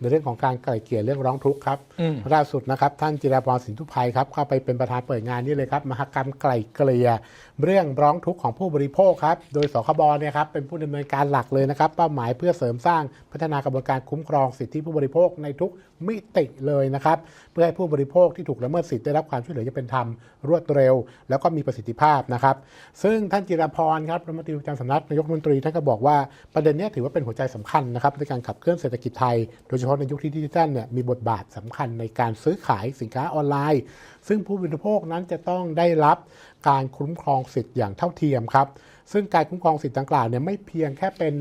ในเรื่องของการไกล่เกลี่ยเรื่องร้องทุกข์ครับอืมล่าสุดนะครับท่านจิราพรสินทุภัยครับเข้าไปเป็นประธานเปิดงานนี้เลยครับมหกรรมไกล่เกลี่ยเรื่องร้องทุกข์ของผู้บริโภคครับโดยสคบเนี่ยครับเป็นผู้ดำเนินการหลักเลยนะครับเป้าหมายเพื่อเสริมสร้างพัฒนากระบวนการคุ้มครองสิทธิผู้บริโภคในทุกมิติเลยนะครับ เพื่อให้ผู้บริโภคที่ถูกละเมิดสิทธิได้รับความช่วยเหลืออย่างเป็นธรรมรวดเร็ว แล้วก็มีประสิทธิภาพนะครับ ซึ่งท่านจิรพรครับรัฐมนตรีประจำสำนักนายกรัฐมนตรีท่านก็บอกว่าประเด็นนี้ถือว่าเป็นหัวใจสำคัญนะครับในการขับเคลื่อนเศรษฐกิจไทย โดยเฉพาะในยุคที่ดิจิทัลเนี่ยมีบทบาทสำคัญในการซื้อขายสินค้าออนไลน์ ซึ่งผู้บริโภคนั้นจะต้องได้รับการคุ้มครองสิทธิ์อย่างเท่าเทียมครับ ซึ่งการคุ้มครองสิทธิ์ดังกล่าวเนี่ยไม่เพียงแค่เป็น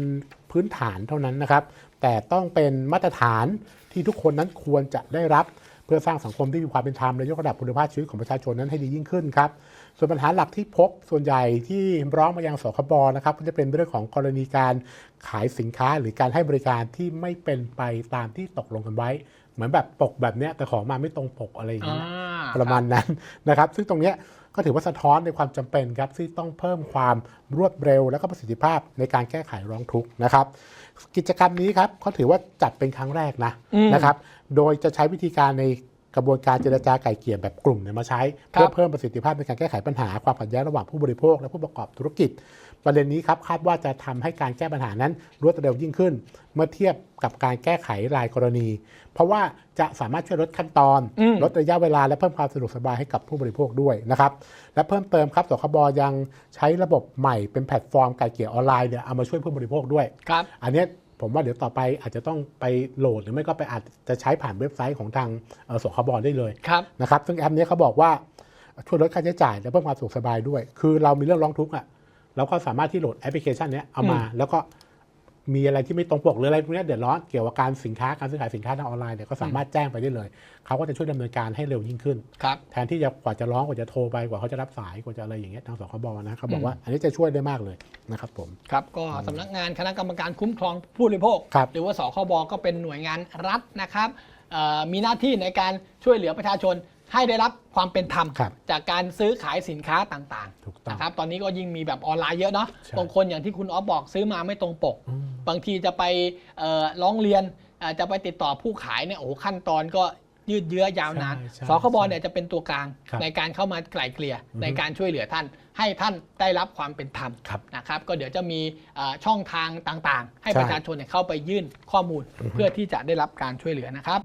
พื้นฐานเท่านั้นนะครับ แต่ต้องเป็นมาตรฐานที่ทุกคนนั้นควรจะได้รับเพื่อสร้างสังคมที่มีความเป็นธรรมและยกระดับคุณภาพชีวิตของประชาชนนั้นให้ดียิ่งขึ้นครับ ส่วนปัญหาหลักที่พบส่วนใหญ่ที่ร้องมายังสคบนะครับก็จะเป็นเรื่องของกรณีการขายสินค้าหรือการให้บริการที่ไม่เป็นไปตามที่ตกลงกันไว้ เหมือนแบบปกแบบเนี้ยแต่ของมาไม่ตรงปกอะไรอย่างเงี้ยประมาณนั้นนะครับ ซึ่งตรงเนี้ย ก็ถือว่าสะท้อนในความจำเป็นครับที่ต้องเพิ่มความรวดเร็ว และก็ประสิทธิภาพในการแก้ไขร้องทุกข์นะครับ กิจกรรมนี้ครับเขาถือว่าจัดเป็นครั้งแรกนะอืมนะครับ โดยจะใช้วิธีการใน กระบวนการเจรจาไก่เกลี่ยแบบกลุ่มเนี่ยมาใช้ครับเพื่อเพิ่มประสิทธิภาพในการแก้ไขปัญหาความขัดแย้งระหว่างผู้บริโภคและผู้ประกอบธุรกิจ ประเด็นนี้ครับคาดว่าจะทำให้การแก้ปัญหานั้นรวดเร็วยิ่งขึ้น เมื่อเทียบกับการแก้ไขรายกรณี เพราะว่าจะสามารถช่วยลดขั้นตอนอืมลดระยะเวลาและเพิ่มความสะดวกสบายให้กับผู้บริโภคด้วยนะครับและเพิ่มเติมครับสคบยังใช้ระบบใหม่เป็นแพลตฟอร์มไก่เกลี่ยออนไลน์เนี่ยเอามาช่วยผู้บริโภคด้วยครับอันเนี้ย ผมว่าเดี๋ยวต่อไปอาจจะต้องไปโหลดหรือไม่ก็ไปอาจจะใช้ผ่านเว็บไซต์ของทางเอ่อสคบได้เลยครับนะครับซึ่งแอปเนี้ยเขาบอกว่าช่วยลดค่าใช้จ่ายและเพิ่มความสะดวกสบายด้วย คือเรามีเรื่องร้องทุกข์อะเราก็สามารถที่โหลดแอปพลิเคชันเนี้ยเอามาแล้วก็ มีอะไรที่ไม่ตรงปกหรืออะไรพวกเนี้ยเดือดร้อนเกี่ยวกับการสินค้าการซื้อขายสินค้าทางออนไลน์เนี่ยก็สามารถแจ้งไปได้เลย เขาก็จะช่วยดำเนินการให้เร็วยิ่งขึ้นครับแทนที่จะกว่าจะร้องกว่าจะโทรไปกว่าเขาจะรับสายกว่าจะอะไรอย่างเงี้ยทางสคบนะเขาบอกว่าอันนี้จะช่วยได้มากเลยนะครับผมครับก็สำนักงานคณะกรรมการคุ้มครองผู้บริโภคครับหรือว่าสคบก็เป็นหน่วยงานรัฐนะครับเอ่อมีหน้าที่ในการช่วยเหลือประชาชนให้ได้รับความเป็นธรรมครับจากการซื้อขายสินค้าต่างถูกๆต้องนะครับ ตอนนี้ก็ยิ่งมีแบบออนไลน์เยอะเนาะใช่บางคนอย่างที่คุณออฟบอกซื้อมาไม่ตรงปกอืม บางทีจะไปเอ่อร้องเรียนเอ่อจะไปติดต่อผู้ขายเนี่ยโอ้โหขั้นตอนก็ยืดเยื้อยาวนานใช่ใช่สคบเนี่ยจะเป็นตัวกลางครับในการเข้ามาไกล่เกลี่ยอือฮึในการช่วยเหลือท่าน ให้ท่านได้รับความเป็นธรรมครับนะครับ ก็เดี๋ยวจะมีเอ่อช่องทางต่างๆ ให้ใช่ประชาชนเนี่ยเข้าไปยื่นข้อมูลเพื่อที่จะได้รับการช่วยเหลือนะครับ